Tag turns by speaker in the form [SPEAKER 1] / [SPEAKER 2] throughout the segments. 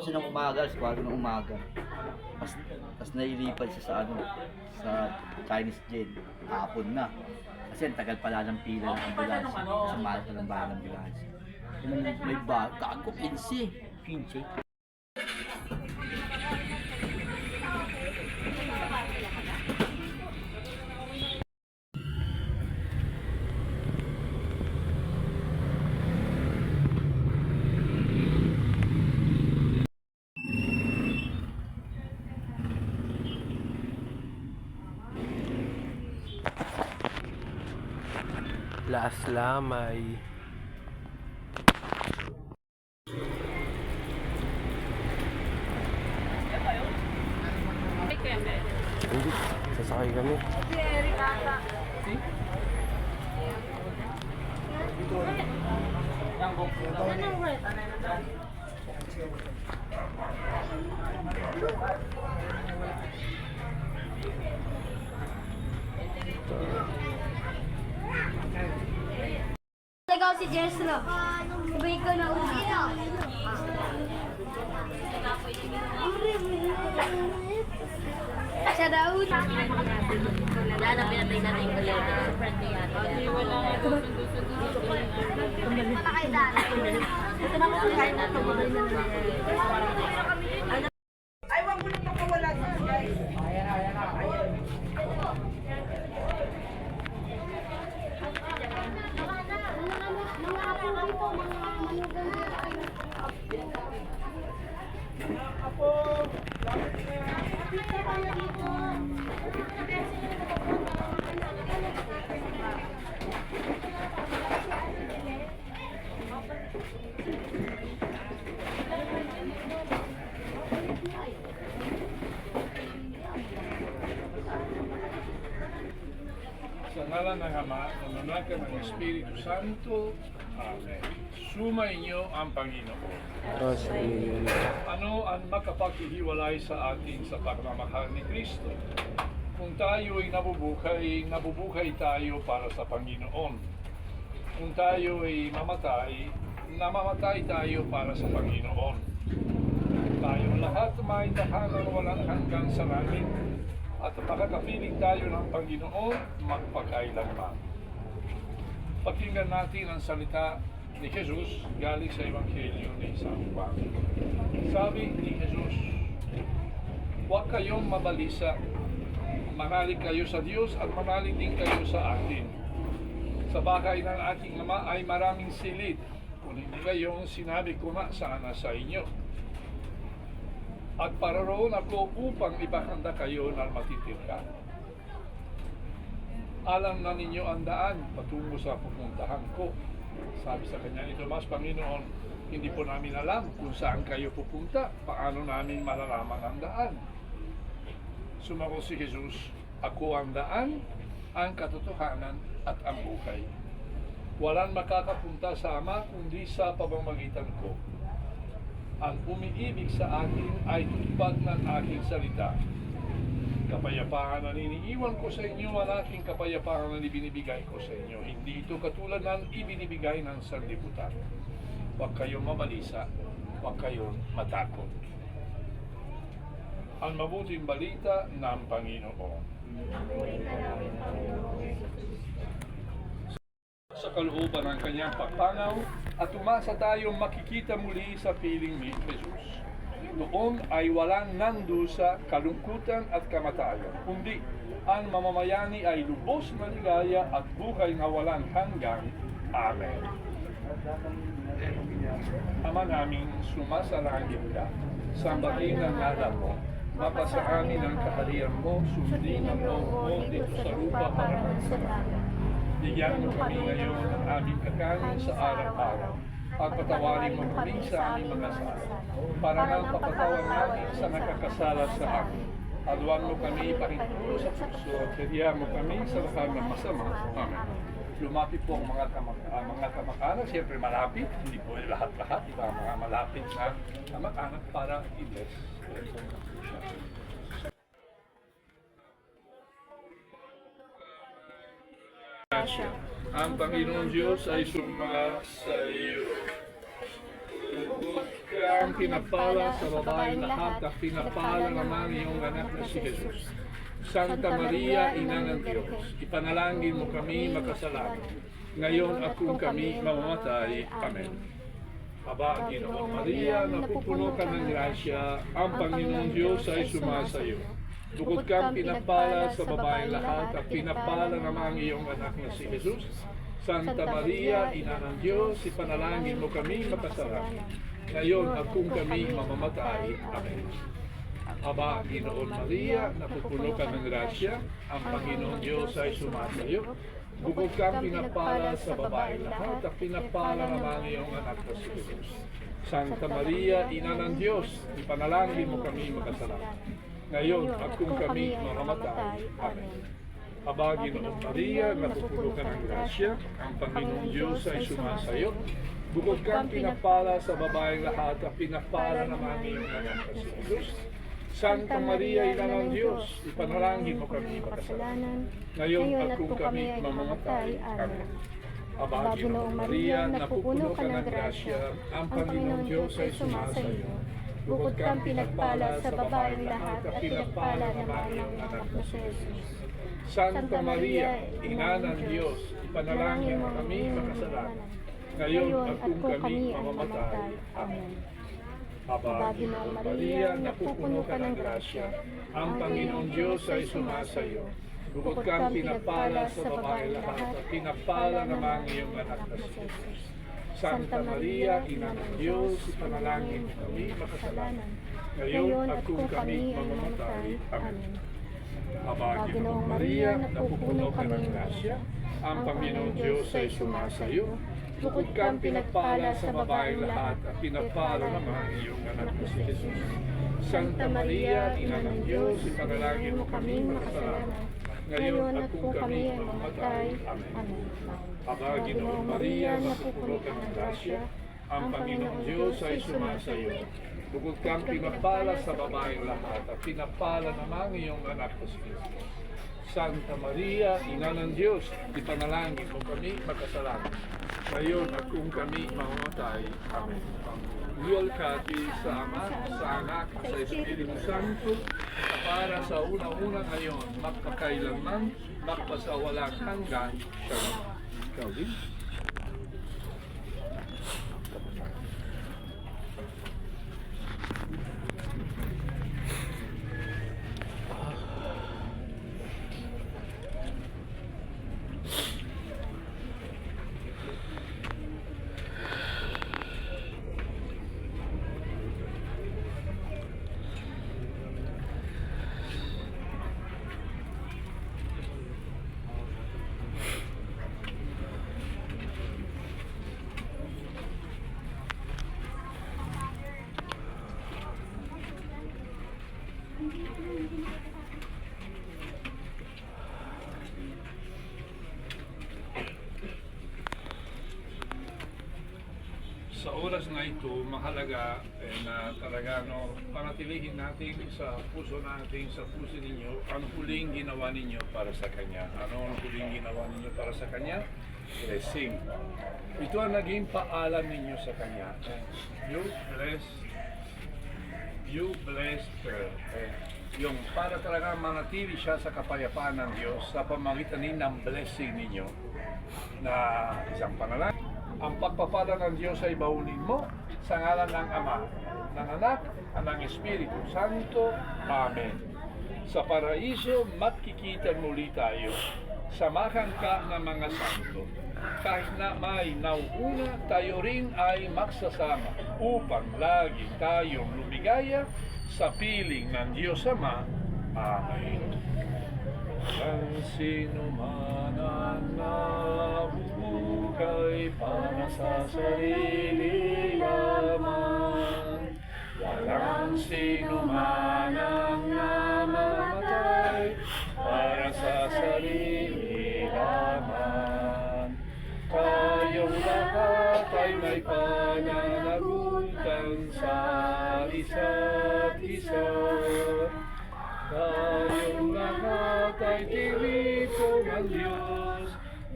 [SPEAKER 1] Kasi ng umaga, alas 4 ng umaga. Tapos, tapos nailipad siya sa ano, sa Chinese jail. Hapon na. Kasi ang tagal pala ng pila ng ambulansya. Sa mahal ka ng bahay ng ambulansya. May ba, gago, 15. 15.
[SPEAKER 2] Lamay. Hindi, sasakay kami.
[SPEAKER 3] Ikaw si Jeslo. Iba ikaw na una. Siya daw
[SPEAKER 4] na pinatay natin yung galing. Sobrang niya. Wala na
[SPEAKER 3] Wala kayo daan.
[SPEAKER 4] Ito na po kain na ito.
[SPEAKER 5] Ay, wag mo na pakawala doon, guys.
[SPEAKER 3] Mga apo dito, mga manugang dito.
[SPEAKER 6] Sa ngalan ng Ama, ng Anak, ng Espiritu Santo. Amen. Sumainyo ang Panginoon. Ano ang makapaghihiwalay sa atin sa pagmamahal ni Kristo? Kung tayo ay nabubuhay, nabubuhay tayo para sa Panginoon. Kung tayo ay mamatay, namamatay tayo para sa Panginoon. Tayo lahat may tahanan walang hanggang sa langit at makakapiling tayo ng Panginoon magpakailanman. Pakinggan natin ang salita ni Jesus galing sa Ebanghelyo ni San Juan. Sabi ni Jesus, Huwag kayong mabalisa. Manalig kayo sa Diyos at manalig din kayo sa akin. Sa bagay ng aking Ama ay maraming silid. Kung hindi kayong sinabi ko nga sana sa inyo. At pararoon ako upang ipahanda kayo ng matitirhan. Alam na ninyo ang daan patungo sa pupuntahan ko. Sabi sa kanya ni Tomas, Panginoon, hindi po namin alam kung saan kayo pupunta. Paano namin malalaman ang daan? Sumagot si Jesus, Ako ang daan, ang katotohanan at ang buhay. Walang makakapunta sa Ama kundi sa pamamagitan ko. Ang umiibig sa akin ay tutupad ng aking salita. Kapayapaan na niniiwan ko sa inyo ang aking kapayapaan na ibinibigay ko sa inyo. Hindi ito katulad ng ibinibigay ng sanlibutan. Huwag kayong mabalisa, huwag kayong matakot. Ang mabuting balita ng Panginoon. Sa kalooban ng kanyang pagpanaw at umasa tayong makikita muli sa piling ni Jesus. Noon ay walang nandusa, kalungkutan at kamatayan, kundi ang mamamayani ay lubos na ligaya at buhay na walang hanggang. Amen. Ama namin, sumasalangit ka, sambahin ang ngalan mo, mapasa amin ang kaharian mo, sundin ang loob mo dito sa lupa para sa langit. Bigyan mo kami ngayon ng aming kakanin sa araw-araw at patawarin mo kami sa aming mga sala para nang papatawan namin sa nakakasala sa amin. Alwan mo kami pahintulo sa puso at hiriyan mo kami sa ng masama. Amen. Lumapit po ang mga, kamag ah, mga kamag-anak, siyempre malapit, hindi po lahat-lahat, iba ang mga malapit na kamag-anak para i-bless. Ang Panginoon Diyos ay sumasa iyo. kang pinagpala sa babaeng lahat at pinagpala naman iyong anak na si Jesus. Santa Maria, Ina ng Diyos, ipanalangin mo kami makasalanan. Ngayon at kung kami mamamatay. Amen. Aba, Ginoong Maria, napupuno ka ng grasya, ang Panginoong Diyos ay sumasayo. Bukod kang pinagpala sa babaeng lahat at pinagpala naman iyong anak na si Jesus. Santa Maria, Ina ng Diyos, ipanalangin mo kami makasalanan. Ngayon at kung kami mamamatay. Amen. Aba, Ginoon Maria, napupuno ka ng grasya, ang Panginoong Diyos ay sumasayo. Bukod kang pinagpala sa babaeng lahat at pinagpala naman iyong anak na si Jesus. Santa Maria, Ina ng Diyos, ipanalangin mo kami makasalanan. Ngayon at kung kami mamamatay. Amen. Aba, Ginoong Maria, napupuno ka ng grasya, ang Panginoong Diyos ay sumasayo. Bukod kang pinagpala sa babaeng lahat at pinagpala naman iyong anak na si Jesus. Santa Maria, Ina ng Diyos, ipanalangin mo kami makasalanan. Ngayon at kung kami mamamatay. Amen. Aba, Ginoong Maria, napupuno ka ng grasya, ang Panginoong Diyos ay sumasayo. Bukod kang pinagpala sa babaeng lahat at pinagpala naman ng anak na si Jesus. Santa Maria, Ina ng Diyos, ipanalangin mo kami makasalanan. Ngayon at kung kami mamamatay. Amen. Aba, Ginoong Maria, napupuno ka ng grasya. Ang Panginoong Diyos ay sumasayo. Bukod kang pinagpala sa babae lahat at pinagpala naman iyong anak na si Jesus. Santa Maria, Ina ng Diyos, ipanalangin kami makasalanan. Ngayon at kung kami mamamatay. Amen. Aba, Ginoong Maria, napupuno ka ng grasya. Ang Panginoong Diyos ay sumasayo. Bukod kang pinagpala sa babaeng lahat at pinagpala naman iyong anak na si Jesus. Santa Maria, Ina ng Diyos, ipanalangin mo kami makasalanan. Ngayon at kung kami mamamatay. Amen. Aba, Ginoong Maria, napupuno ka ng grasya. Ang Panginoong Diyos ay sumasayo. Bukod kang pinagpala sa babaeng lahat at pinagpala naman iyong anak na si Jesus. Santa Maria, Ina ng Diyos, ipanalangin mo kami magkasalanan. Ngayon at kung kami mamamatay. Amen. Luwal kati sa Ama, sa Anak, sa Espiritu Santo, na para sa una-una ngayon, magpakailanman, magpasawalang hanggan. Shalom. Ikaw sa oras na ito, mahalaga eh, na talaga no, panatilihin natin sa puso natin, sa puso ninyo, ang huling ginawa ninyo para sa Kanya. Ano ang huling ginawa ninyo para sa Kanya? Blessing. Ito ang naging paalam ninyo sa Kanya. You bless, you bless her. Eh, yung para talaga manatili siya sa kapayapaan ng Diyos sa pamagitan ng blessing ninyo na isang panalangin. Ang pagpapala ng Diyos ay baunin mo sa ngalan ng Ama, ng Anak, at ng Espiritu Santo. Amen. Sa paraiso, magkikita muli tayo. Samahan ka ng mga santo. Kahit na may nauuna, tayo rin ay magsasama upang lagi tayong lumigaya sa piling ng Diyos Ama. Amen. Ang sino man ang nabubuhay para sa sarili lamang. Walang sino man ang namamatay para sa sarili lamang. Tayong lahat ay may pananagutan sa isa't isa. Tayong lahat ay tirito ng Diyos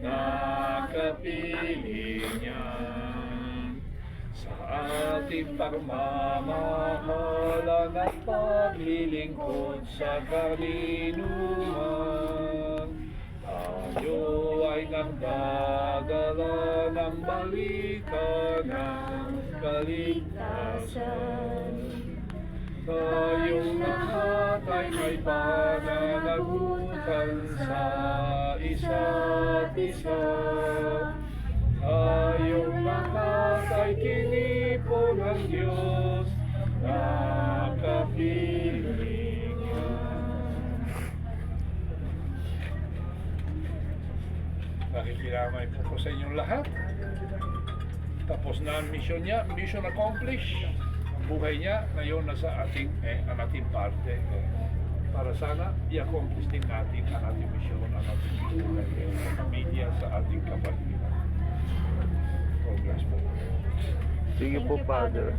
[SPEAKER 6] na kapiling niya. Sa ating pagmamahalan at paglilingkod sa kalinuman. Tayo ay nagdadala ng balita ng kaligtasan. Tayong lahat ay may pananagutan sa isa't isa. Tayong lahat ay kinipo ng Diyos na kapilingan. Nakikiramay po ko sa inyong lahat. Tapos na ang mission niya, mission accomplished. Ang buhay niya ngayon nasa ating, eh, ang ating parte. Eh, para sana i-accomplish din natin ang ating mission, ang ating sa pamilya, sa ating kapaligiran. Congrats po.
[SPEAKER 2] Sige po, Father.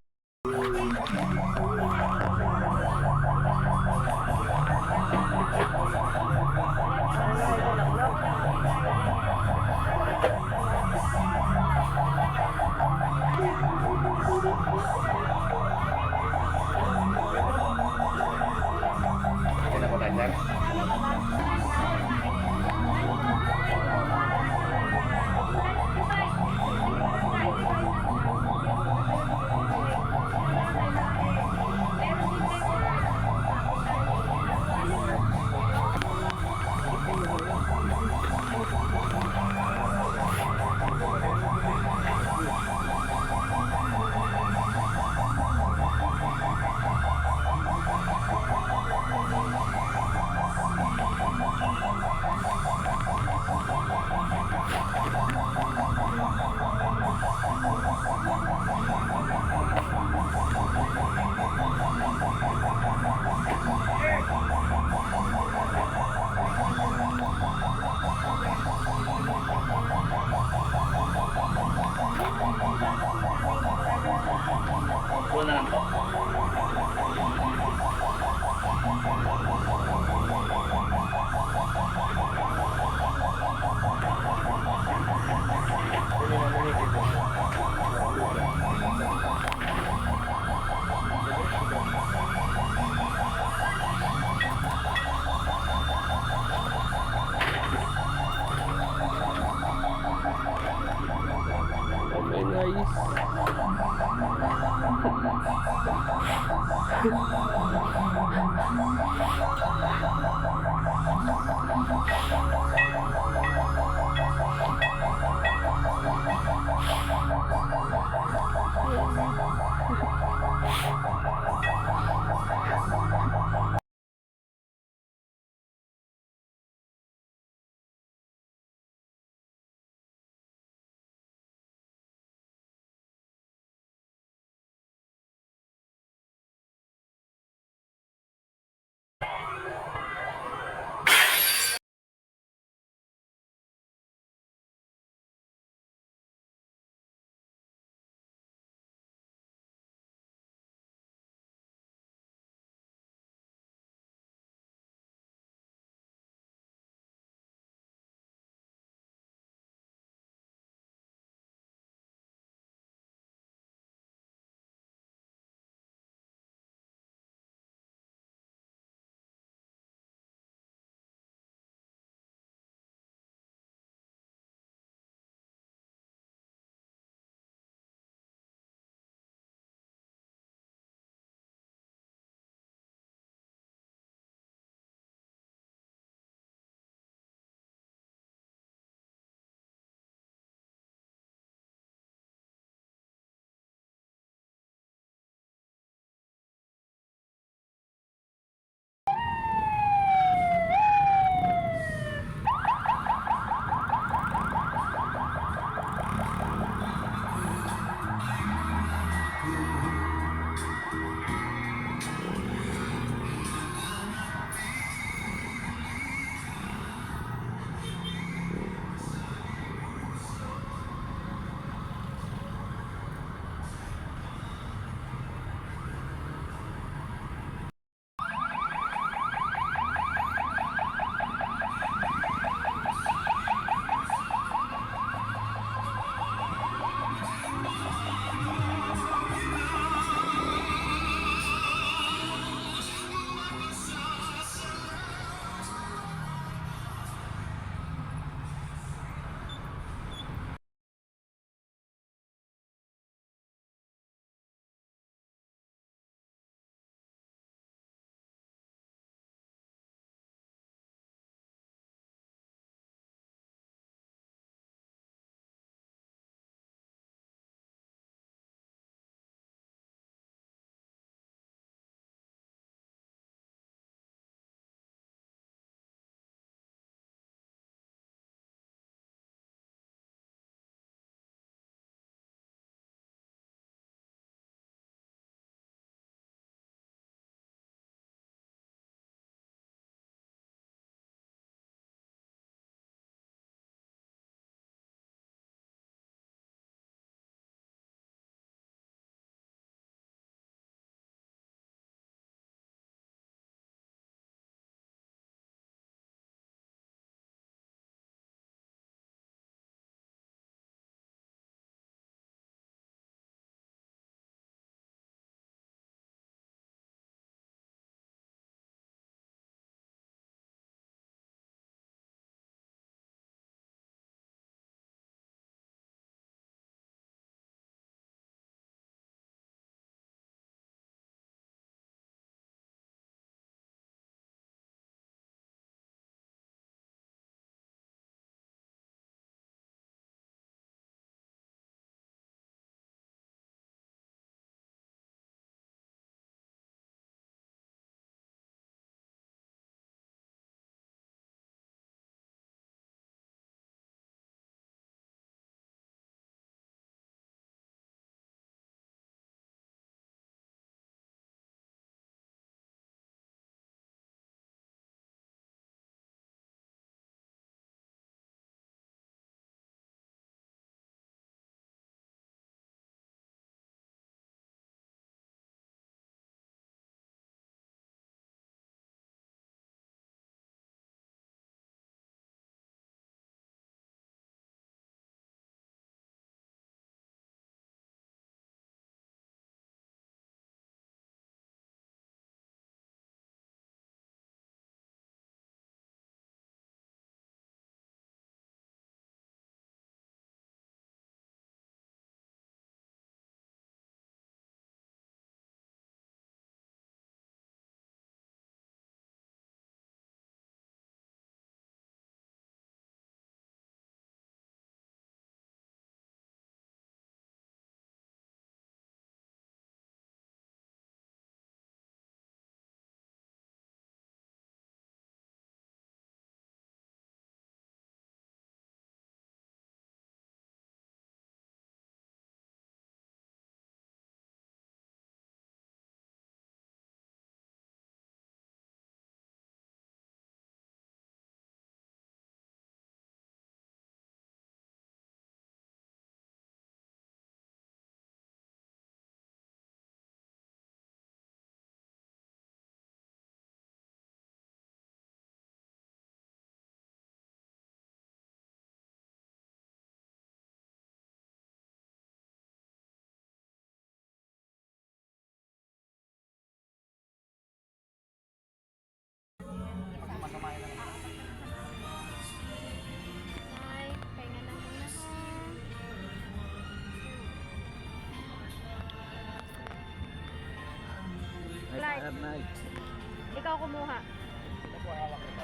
[SPEAKER 3] Ikaw kumuha.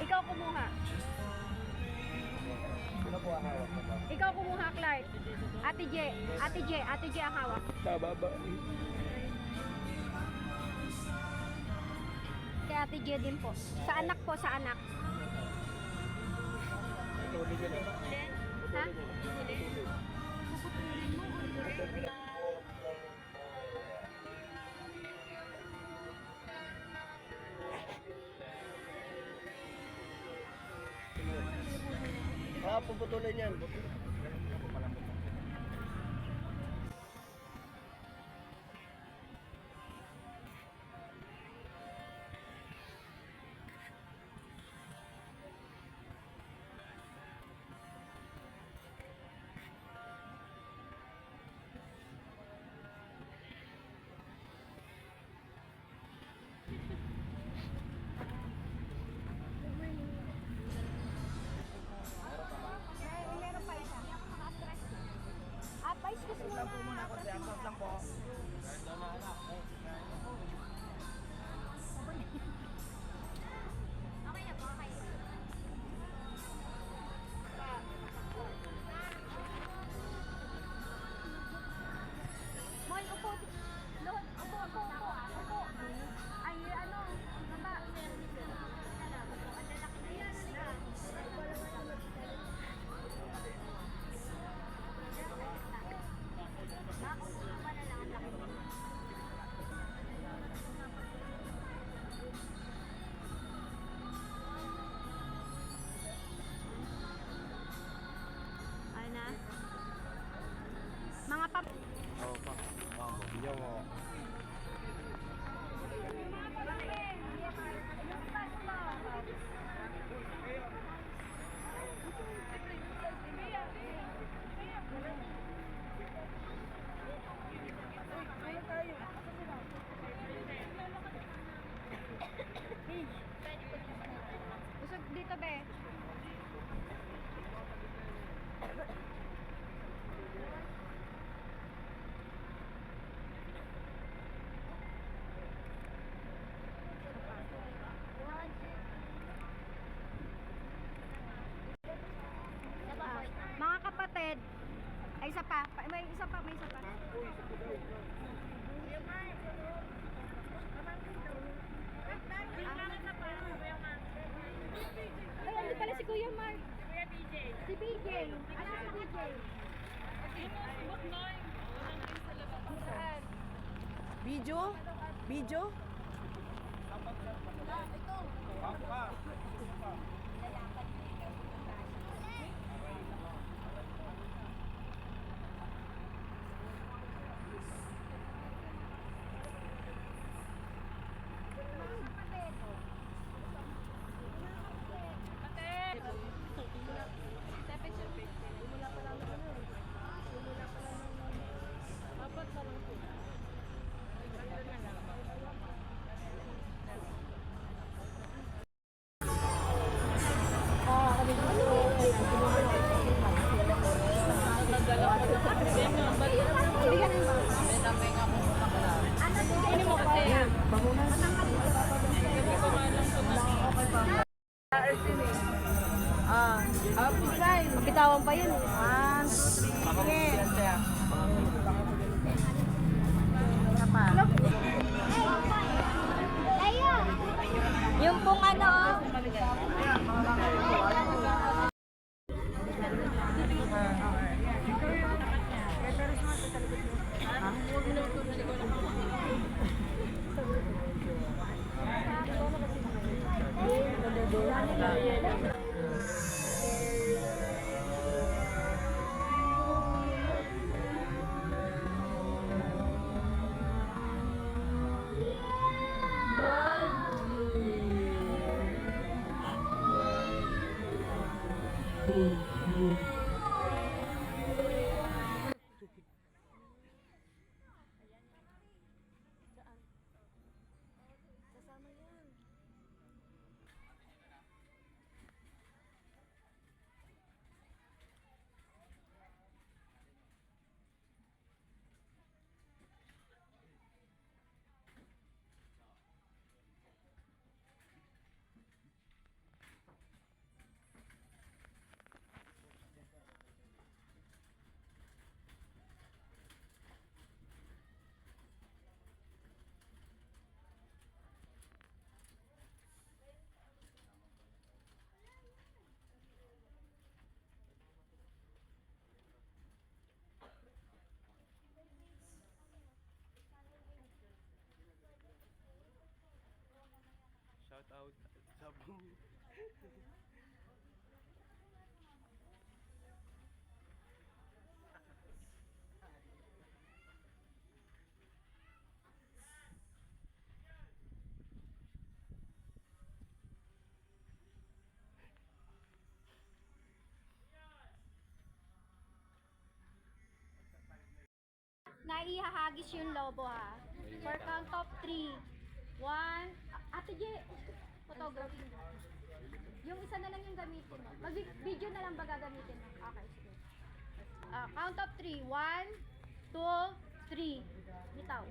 [SPEAKER 3] Ikaw kumuha. Ikaw kumuha, Clark. Ate J. Ate J. Ate J ang hawak.
[SPEAKER 2] Tababa.
[SPEAKER 3] Kay Ate J din po. Sa anak po, sa anak. Ha?
[SPEAKER 1] Ah,
[SPEAKER 3] Pa, excuse mo na. lang po. Okay isa pa, Pa- may isa pa, may isa pa. Ay, ano pala si Kuya Mark? Si BJ. Ano si BJ? Saan?
[SPEAKER 5] Video? Video? Ah, ah.
[SPEAKER 3] Bitawan pa yun.
[SPEAKER 5] One, sige.
[SPEAKER 3] Yung pong ano, naihahagis yung lobo ha. For count of 3. 1. Ate J, photography. Yung isa na lang yung gamitin mo. Mag-video na lang ba gagamitin mo? Okay, sige. Ah, count of 3. 1, 2, 3. Bitaw.